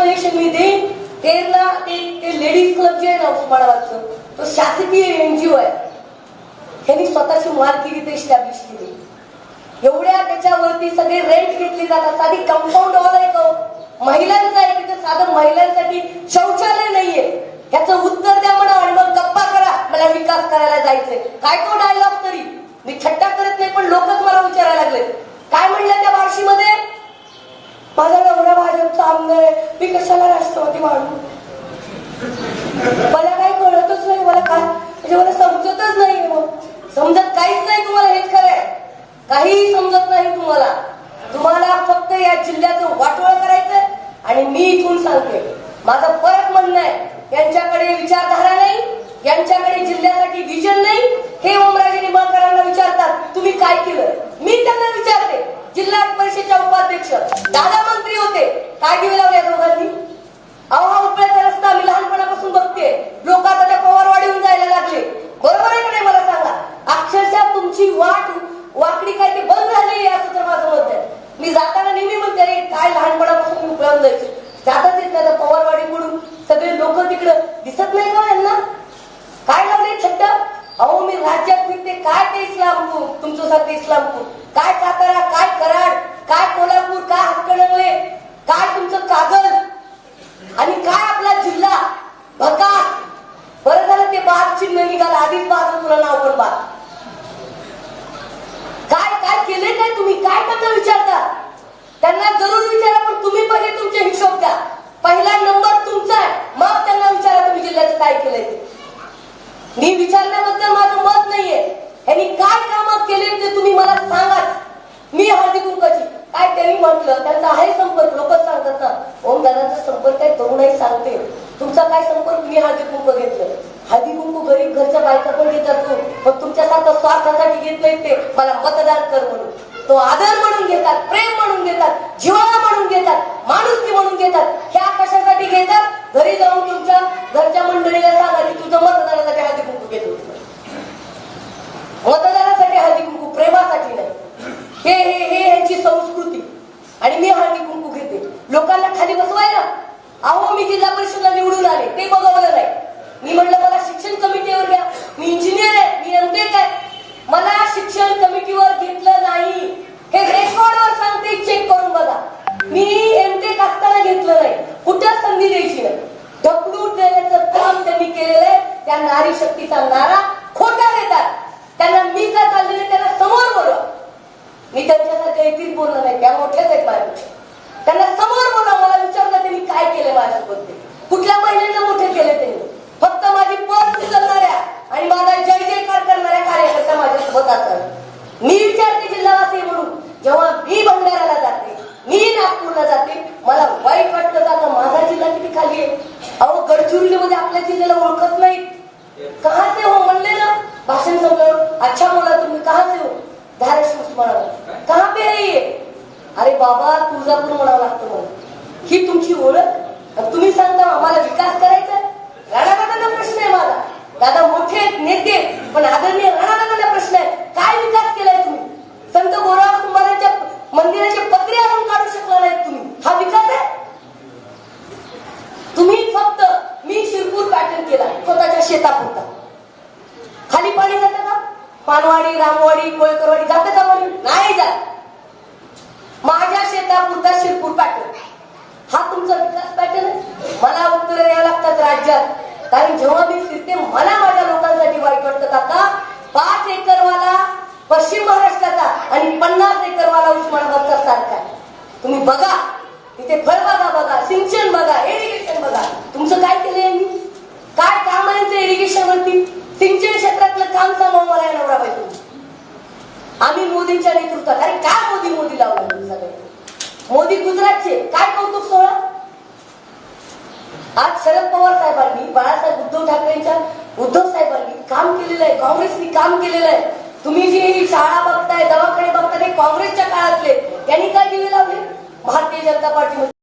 Explanation मी देईन ते ना ते ते लेडीज क्लब जे आहे ना उस्मानाबादचं तो शासकीय एनजीओ आहे. ह्यांनी स्वतःची मालकी तिथे इस्टॅब्लिश केली. एवढ्या त्याच्यावरती सगळे रेंट घेतली जातात. साधी कंपाऊंड हॉल आहे का हो? महिलांचा आहे तिथे. साधं महिलांसाठी शौचालय नाहीये. याचं उत्तर द्या म्हणा आणि मग गप्पा करा. मला विकास करायला जायचंय. काय तो डायलॉग तरी? मी थट्टा करत नाही पण लोकच मला विचारायला लागले काय म्हणलं त्या बार्शीमध्ये माझा नवरा भाजपचा आमदार आहे. मी कशाला राष्ट्रवादी वाढू? मला काही कळतच नाही मला काय म्हणजे मला समजतच नाही मग. समजत काहीच नाही तुम्हाला हेच खरं आहे. काहीही समजत नाही तुम्हाला. तुम्हाला फक्त या जिल्ह्याचं वाटोळ करायचंय आणि मी इथून सांगते. माझं परत म्हणणं आहे यांच्याकडे विचारधारा नाही यांच्याकडे जिल्ह्यासाठी विजन नाही. हे ओमराजे निंबाळकरांना विचारतात तुम्ही काय केलं? मी त्यांना विचारते जिल्हा परिषदेच्या उपाध्यक्ष दादा मंत्री होते काय दिवे लावले या दोघांनी अहो हा उपळ्याचा रस्ता मी लहानपणापासून बघते लोक आता त्या पवारवाडीहून जायला लागले बरोबर आहे का नाही मला सांगा अक्षरशः तुमची वाट वाकडी काय ते बंद झालेली आहे असं तर माझं मत आहे मी जाताना नेहमी म्हणते "अरे, काय लहानपणापासून मी उपळ्याहून जायचे जातच येत नाही त्या पवारवाडीकडून सगळे लोक तिकडं दिसत नाही का हो यांना काय लावले छट्ट अहो मी राज्यात फिरते काय ते इस्लामपूर इस्लामपूर. काय सातारा काय कराड काय कोल्हापूर काय हातकणंगले काय तुमचं कागल आणि काय आपला जिल्हा? भका बरं झालं ते बाग चिन्ह निघाला आधीच बाजू तुला नाव पण बाग काय काय केले काय तुम्ही? काय त्यांना विचारता त्यांना जरूर विचारा पण तुम्ही पहिले तुमचे हिशोब द्या पहिला नंबर तुमचा आहे मग त्यांना विचारा तुम्ही जिल्ह्याचं काय केलंय ते मी विचारण्याबद्दल माझं मत नाहीये यांनी काय कामं केले ते तुम्ही मला सांगाच मी हळदी कुंकाची काय म्हटलं त्यांचा आहे संपर्क लोकच सांगतात ना ओम दादांचा संपर्क आहे तरुणाई सांगते. तुमचा काय संपर्क? मी हळदी कुंकू घेतलं हळदी कुंकू गरीब घरच्या बायका पण घेतात हो. पण तुमच्यासारखं स्वार्थासाठी घेत नाहीत ते. मला मतदान कर म्हणून. तो आदर म्हणून घेतात प्रेम म्हणून घेतात जिव्हाळा म्हणून घेतात माणुसकी म्हणून घेतात ह्या कशासाठी घेतात घरी जाऊन तुमच्या घरच्या मंडळीला सांगा की तुझं मतदानासाठी हळदी कुंकू घेतो मतदानासाठी हळदी कुंकू प्रेमासाठी नाही हे हे हे यांची संस्कृती आणि मी हळदी कुंकू घेते लोकांना खाली बसवायला अहो मी जिल्हा परिषदला निवडून आले ते बघवलं नाही मी म्हणलं मला शिक्षण कमिटीवर घ्या मी इंजिनियर आहे मी एमटेक आहे मला शिक्षण कमिटीवर घेतलं नाही हे रेकॉर्डवर सांगते चेक करून बघा मी एमटेक असताना घेतलं नाही कुठं संधी द्यायची नाही ढकलून देण्याचं काम त्यांनी केलेलं आहे त्या नारी शक्तीचा नारा खोटा देतात. त्यांना मी का चाललेले त्यांना समोर बोलव. मी त्यांच्यासारखं येथील बोलणार नाही त्या मोठ्याच आहेत माझ्यापेक्षा. त्यांना समोर बोला मला विचारलं त्यांनी काय केलं माझ्यासोबत ते. कुठल्या महिन्यांना मोठे केले त्यांनी? फक्त माझी पर्स उचलणाऱ्या आणि माझा जय जयकार करणाऱ्या कार्यकर्ता माझ्यासोबत असावे. मी विचारते जिल्हावासी म्हणून जेव्हा मी भंडाऱ्याला जाते मी नागपूरला जाते मला वाईट वाटतं का? माझा जिल्हा किती खाली आहे? अहो गडचिरोलीमध्ये आपल्या जिल्ह्याला ओळखत नाही कहा से हो म्हणले ना भाषण संपल्यावर अच्छा बोला तुम्ही कहा से हो धाराशिव उस्मानाबाद कहा पे है ये अरे बाबा तुळजापूर म्हणावं लागतं मला ही तुमची ओळख? तुम्ही सांगता आम्हाला विकास करायचा? राणादादांना प्रश्न आहे माझा. दादा मोठे आहेत नेते पण आदरणीय राणादादांना प्रश्न आहे. काय विकास केलाय तुम्ही? संत गोराव कुंभारांच्या मंदिराचे पत्रे आणून काढू शकला नाहीत तुम्ही. हा विकास आहे? तुम्ही फक्त मी शिरपूर पॅटर्न केला स्वतःच्या शेतापुरता. खाली पाणी जातं का? पानवाडी रामवाडी कोळकरवाडी जातं का म्हणून नाही जात. माझ्या शेतापुरता शिरपूर पॅटर्न हा तुमचा विकास पॅटर्न मला उत्तर द्यावं लागतात राज्यात. कारण जेव्हा मी फिरते मला माझ्या लोकांसाठी वाईट वाटतं काका. पाच एकरवाला पश्चिम महाराष्ट्राचा आणि पन्नास एकरवाला उस्मानाबादचा सारखा तुम्ही बघा. तिथे फळबागा बघा सिंचन बघा. एरिगेशन बघा. तुमचं काय केलंय मी? काय काम आहे यांचं इरिगेशन वरती सिंचन क्षेत्रातलं काम सांगा मला या नवरा बाई तुम्ही आम्ही मोदींच्या नेतृत्वात. अरे काय मोदी मोदी लावलं तुम्ही सगळे? मोदी गुजरातचे. काय कौतुक सोहळा? आज शरद पवार साहेबांनी बाळासाहेब उद्धव ठाकरेंच्या उद्धव साहेबांनी काम केलेलं आहे. काँग्रेसनी काम केलेलं आहे. तुम्ही जे शाळा बघताय दवाखाने बघताय काँग्रेसच्या काळातले. त्यांनी काय दिले लावले? भारतीय जनता पार्टीमध्ये.